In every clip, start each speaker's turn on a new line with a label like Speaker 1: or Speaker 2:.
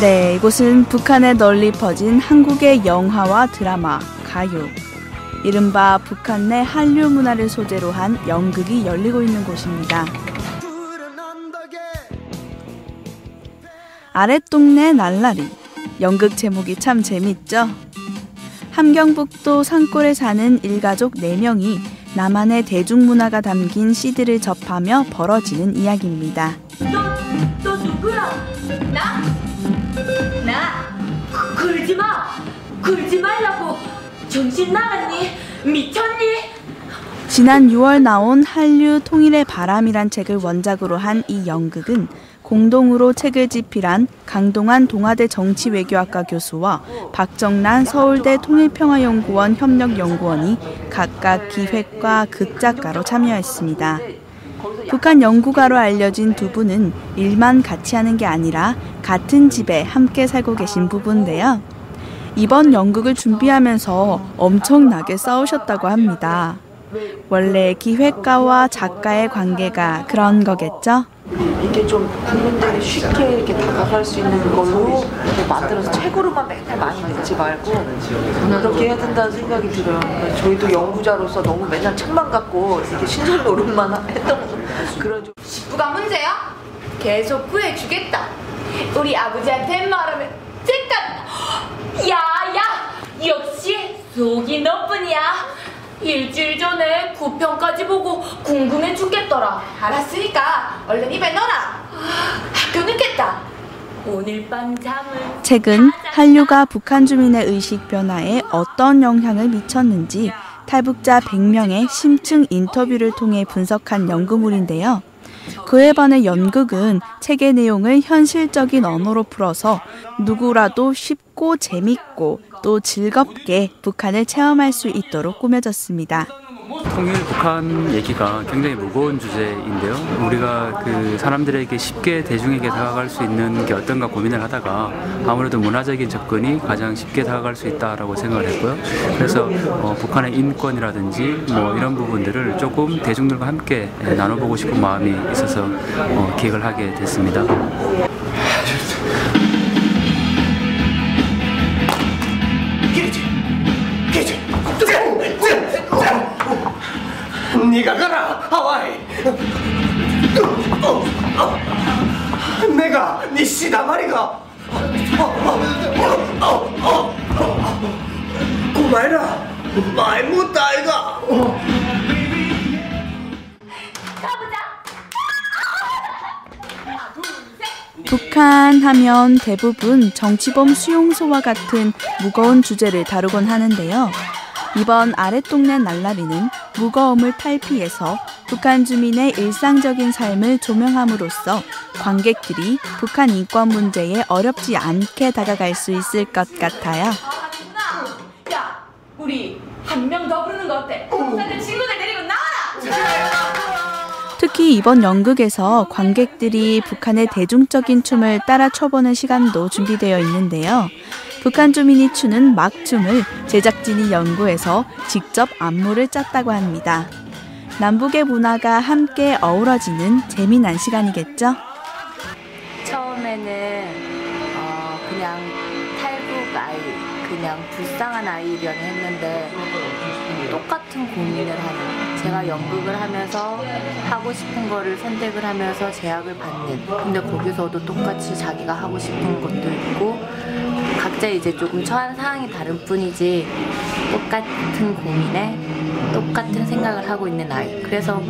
Speaker 1: 네, 이곳은 북한에 널리 퍼진 한국의 영화와 드라마, 가요, 이른바 북한 내 한류 문화를 소재로 한 연극이 열리고 있는 곳입니다. 아랫동네 날라리. 연극 제목이 참 재밌죠? 함경북도 산골에 사는 일가족 4명이 나만의 대중문화가 담긴 CD를 접하며 벌어지는 이야기입니다.
Speaker 2: 너, 너 누구야? 나? 나? 그, 그러지 마! 그러지 말라고! 정신 나갔니? 미쳤니?
Speaker 1: 지난 6월 나온 한류 통일의 바람이란 책을 원작으로 한 이 연극은 공동으로 책을 집필한 강동환 동아대 정치외교학과 교수와 박정란 서울대 통일평화연구원 협력연구원이 각각 기획과 극작가로 참여했습니다. 북한 연구가로 알려진 두 분은 일만 같이 하는 게 아니라 같은 집에 함께 살고 계신 부부인데요. 이번 연극을 준비하면서 엄청나게 싸우셨다고 합니다. 원래 기획가와 작가의 관계가 그런 거겠죠?
Speaker 3: 이게 좀 국민들이 쉽게 이렇게 다가갈 수 있는 걸로 만들어서 책으로만 맨날 많이 읽지 말고 그렇게 해야 된다는 생각이 들어요. 그러니까 저희도 연구자로서 너무 맨날 책만 갖고 이렇게 신선 노릇만 했던 그런 좀
Speaker 2: 식구가 문제야? 계속 구해주겠다. 우리 아버지한테 말하면 째까 야야 역시 속이 너뿐이야. 일주일 전에 구평까지 보고 궁금해 죽겠더라. 알았으니까 얼른 입에 넣어라. 학교 늦겠다. 오늘 밤 잠을
Speaker 1: 책은 한류가 북한 주민의 의식 변화에 어떤 영향을 미쳤는지 탈북자 100명의 심층 인터뷰를 통해 분석한 연구물인데요. 그에 반해 연극은 책의 내용을 현실적인 언어로 풀어서 누구라도 쉽고 재밌고 또 즐겁게 북한을 체험할 수 있도록 꾸며졌습니다.
Speaker 4: 통일 북한 얘기가 굉장히 무거운 주제인데요. 우리가 그 사람들에게 쉽게 대중에게 다가갈 수 있는 게 어떤가 고민을 하다가 아무래도 문화적인 접근이 가장 쉽게 다가갈 수 있다라고 생각을 했고요. 그래서 어, 북한의 인권이라든지 뭐 이런 부분들을 조금 대중들과 함께 나눠보고 싶은 마음이 있어서 어, 기획을 하게 됐습니다.
Speaker 5: 네가 가라 하와이. 내가 네 시다마리가. 고마이라 많이 못다 아이가
Speaker 1: 북한 하면 대부분 정치범 수용소와 같은 무거운 주제를 다루곤 하는데요. 이번 아랫동네 날라리는 무거움을 탈피해서 북한 주민의 일상적인 삶을 조명함으로써 관객들이 북한 인권 문제에 어렵지 않게 다가갈 수 있을 것 같아요.
Speaker 2: 야, 우리 한 명 더 부르는 거 어때? 다들 친구들 데리고 나와라.
Speaker 1: 특히 이번 연극에서 관객들이 북한의 대중적인 춤을 따라 춰보는 시간도 준비되어 있는데요. 북한 주민이 추는 막춤을 제작진이 연구해서 직접 안무를 짰다고 합니다. 남북의 문화가 함께 어우러지는 재미난 시간이겠죠?
Speaker 6: 처음에는 어, 그냥 탈북 아이, 그냥 불쌍한 아이려니 했는데 똑같은 고민을 하는 제가 연극을 하면서 하고 싶은 거를 선택을 하면서 제약을 받는. 근데 거기서도 똑같이 자기가 하고 싶은 것도 있고 각자 이제 조금 처한 상황이 다른 뿐이지 똑같은 고민에 똑같은 생각을 하고 있는 아이 그래서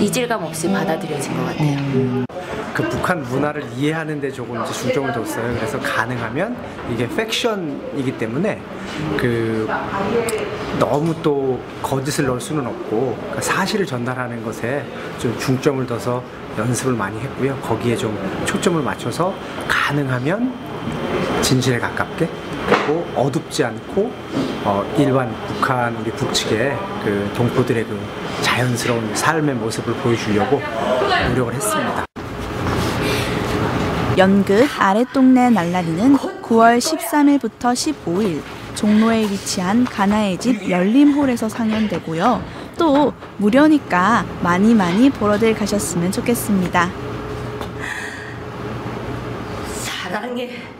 Speaker 6: 이질감 없이 받아들여진 것 같아요.
Speaker 7: 그 북한 문화를 이해하는 데 조금 이제 중점을 뒀어요. 그래서 가능하면 이게 팩션이기 때문에 그 너무 또 거짓을 넣을 수는 없고 그 사실을 전달하는 것에 좀 중점을 둬서 연습을 많이 했고요. 거기에 좀 초점을 맞춰서 가능하면 진실에 가깝게 그리고 어둡지 않고 어, 일반 북한 우리 북측의 그 동포들의 그 자연스러운 삶의 모습을 보여주려고 노력을 했습니다.
Speaker 1: 연극 아랫동네 날라리는 9월 13일부터 15일 종로에 위치한 가나의 집 열림홀에서 상연되고요. 또 무료니까 많이 많이 보러들 가셨으면 좋겠습니다.
Speaker 2: 사랑해.